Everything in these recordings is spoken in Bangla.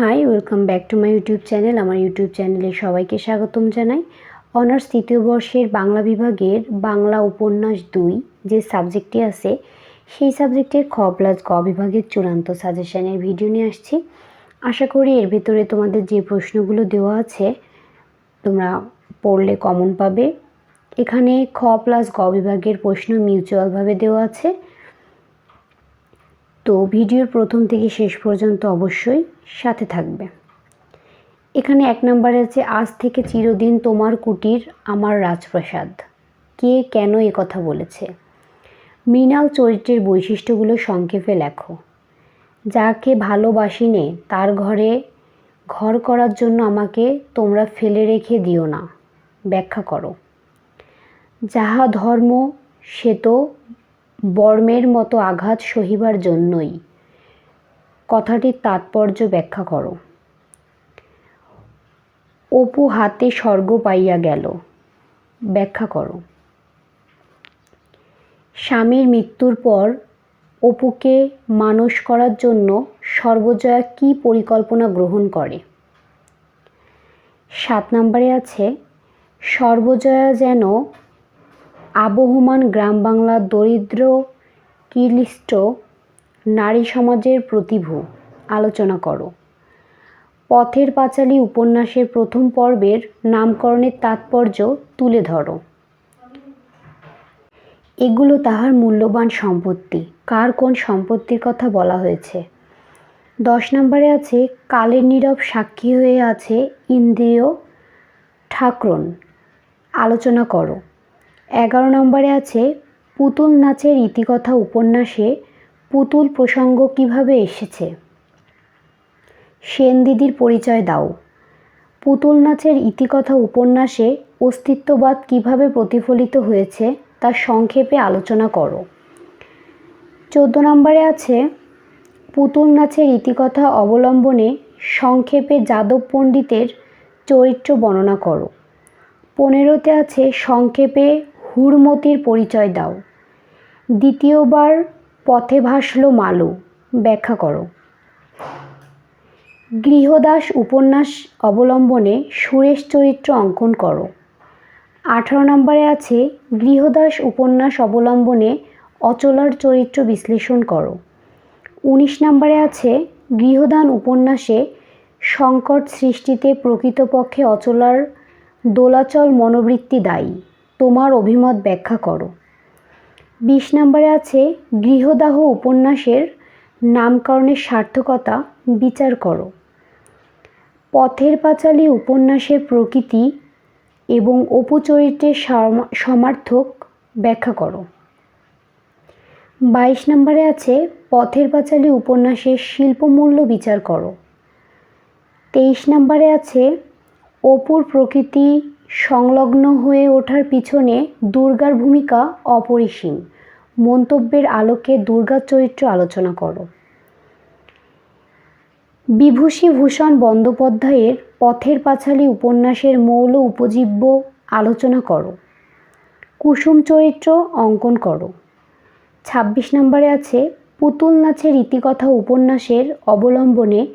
Hi welcome back to my YouTube channel আমার ইউটিউব চ্যানেলে সবাইকে স্বাগতম জানাই। অনার্স তৃতীয় বর্ষের বাংলা বিভাগের বাংলা উপন্যাস দুই যে সাবজেক্টটি আছে, সেই সাবজেক্টের খ প্লাস গ বিভাগের চূড়ান্ত সাজেশনের ভিডিও নিয়ে আসছি। আশা করি এর ভেতরে তোমাদের যে প্রশ্নগুলো দেওয়া আছে, তোমরা পড়লে কমন পাবে। এখানে খ প্লাস গ বিভাগের প্রশ্ন মিউচুয়ালভাবে দেওয়া আছে। তো ভিডিওর প্রথম থেকে শেষ পর্যন্ত অবশ্যই সাথে থাকবে। এখানে এক নম্বরে আছে, আজ থেকে চিরদিন তোমার কুটির আমার রাজপ্রাসাদ। কে কেন এ কথা বলেছে? মৃণাল চরিত্রের বৈশিষ্ট্যগুলো সংক্ষেপে লেখো। যাকে ভালোবাসিনে তার ঘরে ঘর করার জন্য আমাকে তোমরা ফেলে রেখে দিও না। ব্যাখ্যা করো। যাহা ধর্ম সে তো বর্মের মতো আঘাত সহিবার জন্যই। কথাটির তাৎপর্য ব্যাখ্যা করো। অপু হাতে স্বর্গ পাইয়া গেল। ব্যাখ্যা করো। স্বামীর মৃত্যুর পর অপুকে মানুষ করার জন্য সর্বজয়া কি পরিকল্পনা গ্রহণ করে? সাত নম্বরে আছে, সর্বজয়া যেন আবহমান গ্রাম বাংলার দরিদ্র কিলিষ্ট নারী সমাজের প্রতিভু। আলোচনা করো। পথের পাঁচালী উপন্যাসের প্রথম পর্বের নামকরণের তাৎপর্য তুলে ধরো। এগুলো তাহার মূল্যবান সম্পত্তি। কার কোন সম্পত্তির কথা বলা হয়েছে? দশ নম্বরে আছে, কালের নীরব সাক্ষী হয়ে আছে ইন্দ্রিয় ঠাকরন। আলোচনা করো। এগারো নম্বরে আছে, পুতুল নাচের ইতিকথা উপন্যাসে পুতুল প্রসঙ্গ কীভাবে এসেছে? সেন দিদির পরিচয় দাও। পুতুল নাচের ইতিকথা উপন্যাসে অস্তিত্ববাদ কীভাবে প্রতিফলিত হয়েছে তা সংক্ষেপে আলোচনা করো। চোদ্দ নম্বরে আছে, পুতুল নাচের ইতিকথা অবলম্বনে সংক্ষেপে যাদব পণ্ডিতের চরিত্র বর্ণনা করো। পনেরোতে আছে, সংক্ষেপে হুড়মতির পরিচয় দাও। দ্বিতীয়বার পথে ভাসল মালু, ব্যাখ্যা করো। গৃহদাস উপন্যাস অবলম্বনে সুরেশ চরিত্র অঙ্কন করো। আঠারো নম্বরে আছে, গৃহদাস উপন্যাস অবলম্বনে অচলার চরিত্র বিশ্লেষণ করো। উনিশ নম্বরে আছে, গৃহদান উপন্যাসে সংকট সৃষ্টিতে প্রকৃতপক্ষে অচলার দোলাচল মনোবৃত্তি দায়ী। তোমার অভিমত ব্যাখ্যা করো। বিশ নম্বরে আছে, গৃহদাহ উপন্যাসের নামকরণের সার্থকতা বিচার করো। পথের পাঁচালী উপন্যাসের প্রকৃতি এবং অপু চরিত্রের সমার্থক ব্যাখ্যা করো। বাইশ নম্বরে আছে, পথের পাঁচালী উপন্যাসের শিল্পমূল্য বিচার করো। তেইশ নম্বরে আছে অপুর প্রকৃতি সংলগ্ন হয়ে ওঠার পিছনে দুর্গার ভূমিকা অপরিসীম। মন্তব্যের আলোকে দুর্গার চরিত্র আলোচনা করো। বিভূষিভূষণ বন্দ্যোপাধ্যায়ের পথের পাঁচালী উপন্যাসের মৌল উপজীব্য আলোচনা করো। কুসুম চরিত্র অঙ্কন করো। ছাব্বিশ নম্বরে আছে পুতুল নাচের ইতিকথা উপন্যাসের অবলম্বনে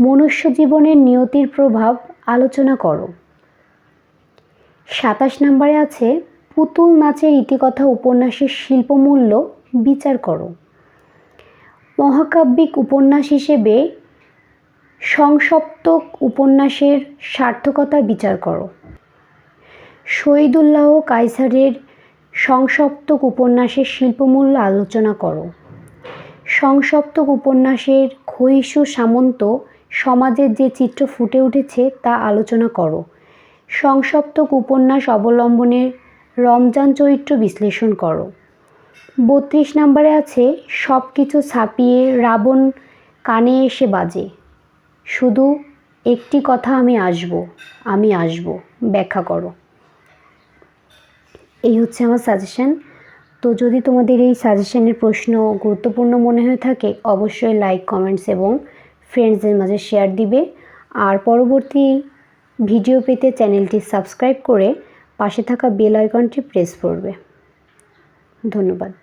মনুষ্য জীবনের নিয়তির প্রভাব আলোচনা করো। সাতাশ নম্বরে আছে, পুতুল নাচের ইতিকথা উপন্যাসের শিল্পমূল্য বিচার করো। মহাকাব্যিক উপন্যাস হিসেবে সংসপ্তক উপন্যাসের সার্থকতা বিচার করো। শহীদুল্লাহ কাইসারের সংসপ্তক উপন্যাসের শিল্পমূল্য আলোচনা করো। সংসপ্তক উপন্যাসের ক্ষয়িষ্ণু সামন্ত সমাজের যে চিত্র ফুটে উঠেছে তা আলোচনা করো। সংসপ্তক উপন্যাস অবলম্বনের রমজান চরিত্র বিশ্লেষণ করো। বত্রিশ নম্বরে আছে সব কিছু ছাপিয়ে রাবণ কানে এসে বাজে। শুধু একটি কথা আমি আসব আমি আসব, ব্যাখ্যা করো। এই হচ্ছে আমার সাজেশান তো যদি তোমাদের এই সাজেশনের প্রশ্ন গুরুত্বপূর্ণ মনে হয়ে থাকে, অবশ্যই লাইক কমেন্টস এবং ফ্রেন্ডসদের মাঝে শেয়ার দিবে। আর পরবর্তী ভিডিও পেতে চ্যানেলটি সাবস্ক্রাইব করে পাশে থাকা বেল আইকনটি প্রেস করবে। ধন্যবাদ।